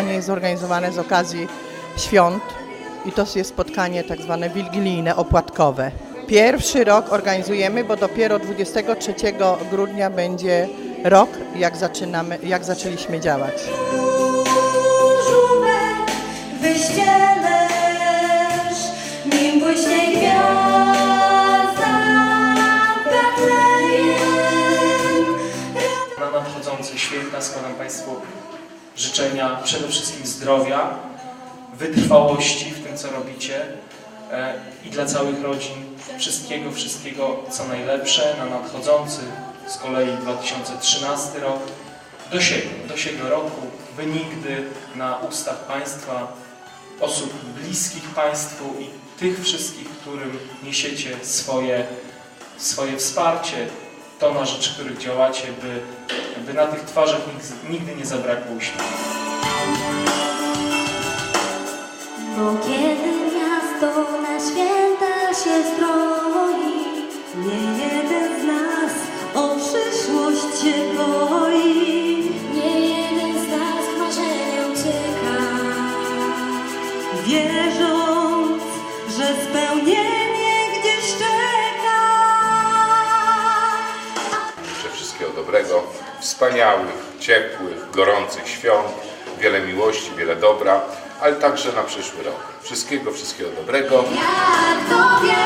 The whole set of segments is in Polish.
spotkanie jest zorganizowane z okazji świąt i to jest spotkanie tak zwane wigilijne, opłatkowe. Pierwszy rok organizujemy, bo dopiero 23 grudnia będzie rok, jak, zaczynamy, jak zaczęliśmy działać. Na nadchodzące święta składam Państwu życzenia przede wszystkim zdrowia, wytrwałości w tym, co robicie e, i dla całych rodzin wszystkiego, wszystkiego, co najlepsze na nadchodzący z kolei 2013 rok do siebie, do siebie roku, by nigdy na ustach Państwa, osób bliskich Państwu i tych wszystkich, którym niesiecie swoje, swoje wsparcie, to na rzecz których działacie, by, by na tych twarzach nigdy, nie zabrakło uśmiechu. Wspaniałych, ciepłych, gorących świąt, wiele miłości, wiele dobra, ale także na przyszły rok. Wszystkiego, wszystkiego dobrego. Jak to wie,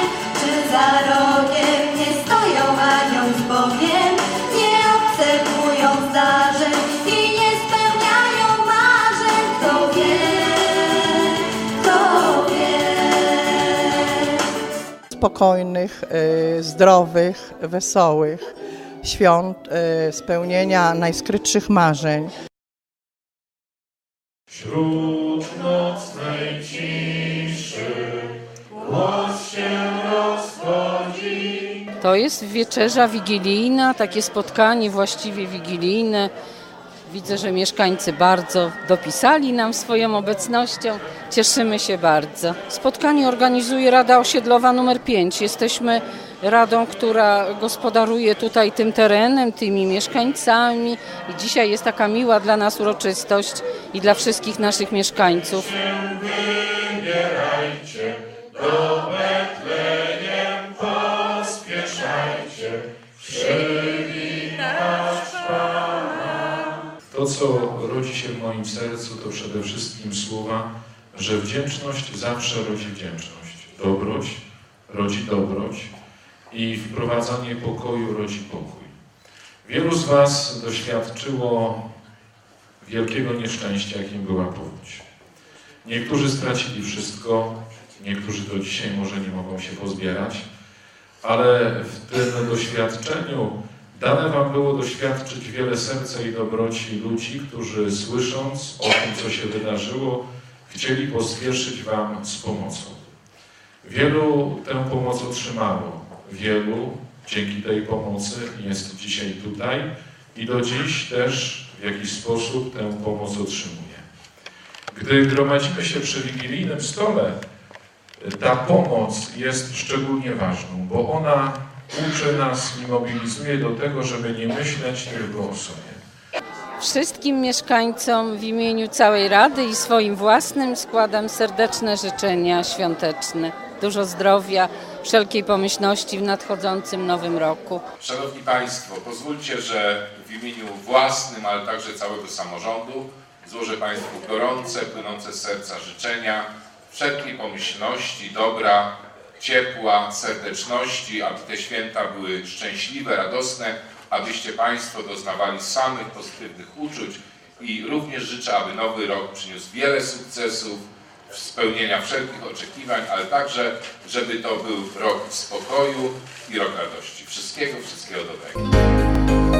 czy za rogiem nie stoją anioł z Bogiem, nie obserwują zdarzeń i nie spełniają marzeń. Kto wie, kto wie. spokojnych, y, zdrowych, wesołych świąt, y, spełnienia najskrytszych marzeń. Wśród nocnej ciszy głos się rozchodzi. To jest wieczerza wigilijna, takie spotkanie właściwie wigilijne. Widzę, że mieszkańcy bardzo dopisali nam swoją obecnością. Cieszymy się bardzo. Spotkanie organizuje Rada Osiedlowa numer 5. Jesteśmy radą, która gospodaruje tutaj tym terenem, tymi mieszkańcami. I dzisiaj jest taka miła dla nas uroczystość i dla wszystkich naszych mieszkańców. Wybierajcie do Betlejem, To, co rodzi się w moim sercu, to przede wszystkim słowa, że wdzięczność zawsze rodzi wdzięczność. Dobroć rodzi dobroć i wprowadzanie pokoju rodzi pokój. Wielu z Was doświadczyło wielkiego nieszczęścia, jakim była powódź. Niektórzy stracili wszystko, niektórzy do dzisiaj może nie mogą się pozbierać, ale w tym doświadczeniu dane Wam było doświadczyć wiele serca i dobroci ludzi, którzy słysząc o tym, co się wydarzyło, chcieli pospieszyć Wam z pomocą. Wielu tę pomoc otrzymało, wielu dzięki tej pomocy jest dzisiaj tutaj i do dziś też w jakiś sposób tę pomoc otrzymuje. Gdy gromadzimy się przy wigilijnym stole, ta pomoc jest szczególnie ważną, bo ona uczy nas i mobilizuje do tego, żeby nie myśleć tylko o sobie. Wszystkim mieszkańcom w imieniu całej Rady i swoim własnym składam serdeczne życzenia świąteczne. Dużo zdrowia, wszelkiej pomyślności w nadchodzącym nowym roku. Szanowni Państwo, pozwólcie, że w imieniu własnym, ale także całego samorządu złożę Państwu gorące, płynące z serca życzenia, wszelkiej pomyślności, dobra, ciepła, serdeczności, aby te święta były szczęśliwe, radosne, abyście Państwo doznawali samych pozytywnych uczuć i również życzę, aby nowy rok przyniósł wiele sukcesów, spełnienia wszelkich oczekiwań, ale także, żeby to był rok spokoju i rok radości. Wszystkiego, wszystkiego dobrego.